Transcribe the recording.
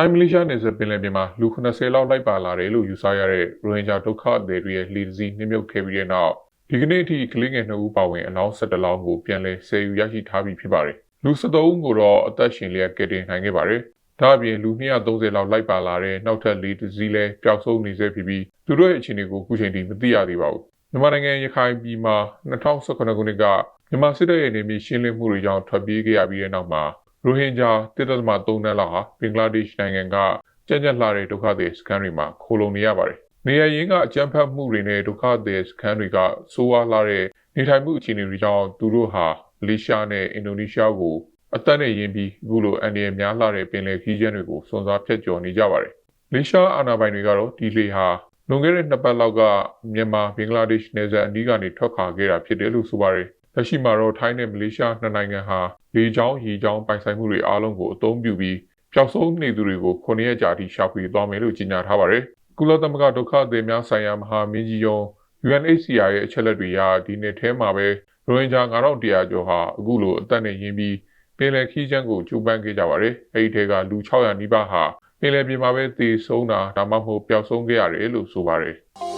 ထိုင်းမလေးရှားနယ်စပ်ပင်လယ်ပြင်မှာလူ80လောက်လိုက်ပါလာတယ်လို့ယူဆရတဲ့ရိုဟင်ဂျာဒုက္ခသည်တွေရဲ့လှေတစ်စီးနှိမ့်မြုပ်ခဲ့ပြီးတဲ့နောက်ဒီကနေ့အထိကလေးငယ်2ဦးပါဝင်အလောင်း17လောင်းကိုပြန်လည်ဆယ်ယူရရှိထားပြီးဖြစ်ပါတယ်။လူ73ဦးကိုတော့အသက်ရှင်လျက်ကယ်တင်နိုင်ခဲ့ပါတယ်။ဒါအပြင်လူ230လောက်လိုက်ပါလာတဲ့နောက်ထပ်လေးတစ်စီးလည်းပျောက်ဆုံးနေဆဲဖြစ်ပြီးသူတို့ရဲ့အခြေအနေကိုအခုချိန်ထိမသိရသေးပါဘူး။မြန်မာနိုင်ငံရခိုင်ပြည်မှာ2019ခုနှစ်ကမြန်မာစစ်တပ်ရဲ့နေမြေရှင်းလင်းမှုတွေကြောင့်ထွက်ပြေးခဲ့ရပြီးတဲ့နောက်မှာ ရိုဟင်ဂျာ1.3တန်းလောက်ဟာဘင်္ဂလားဒေ့ရှ်နိုင်ငံကကြက်ကြက်လှတဲ့ဒုက္ခသည်စခန်းတွေမှာခိုလုံနေရပါတယ်။နေရရင်းကအကြမ်းဖက်မှုတွေနဲ့ဒုက္ခသည်စခန်းတွေကဆိုးဝါးလာတဲ့နေထိုင်မှုအခြေအနေတွေကြောင့်သူတို့ဟာမလေးရှားနဲ့အင်ဒိုနီးရှားကိုအသက်နဲ့ယဉ်ပြီးအခုလိုအန်ဒီရများလှတဲ့ပင်လယ်ခီးကျန်းတွေကိုစွန့်စားဖျက်ကျော်နေကြပါတယ်။မလေးရှားအာဏာပိုင်တွေကတော့ဒီလေဟာလွန်ခဲ့တဲ့နှစ်ပတ်လောက်ကမြန်မာဘင်္ဂလားဒေ့ရှ်နယ်စပ်အနီးကနေထွက်ခွာခဲ့တာဖြစ်တယ်လို့ဆိုပါတယ်။ လက်ရှိမှာတော့ထိုင်းနဲ့မလေးရှားနှစ်နိုင်ငံဟာလေကြောင်းရေကြောင်းပိုင်ဆိုင်မှုတွေအားလုံးကိုအသုံးပြုပြီးပျောက်ဆုံးနေသူတွေကိုခုနှစ်ရက်ကြာထိရှာဖွေသွားမယ်လို့ကြေညာထားပါတယ်။ကုလသမဂ္ဂဒုက္ခသည်များဆိုင်ရာမဟာမင်းကြီးရုံး UNHCR ရဲ့အချက်လက်တွေအရဒီနှစ်ထဲမှာပဲရိုဟင်ဂျာ9100ကျော်ဟာအခုလိုအသက်နဲ့ရင်းပြီးပင်လယ်ခီးချမ်းကိုကျူပန်းခဲ့ကြပါတယ်။အဲဒီထဲကလူ600နီးပါးဟာပင်လယ်ပြင်မှာပဲသေဆုံးတာဒါမှမဟုတ်ပျောက်ဆုံးခဲ့ရတယ်လို့ဆိုပါတယ်။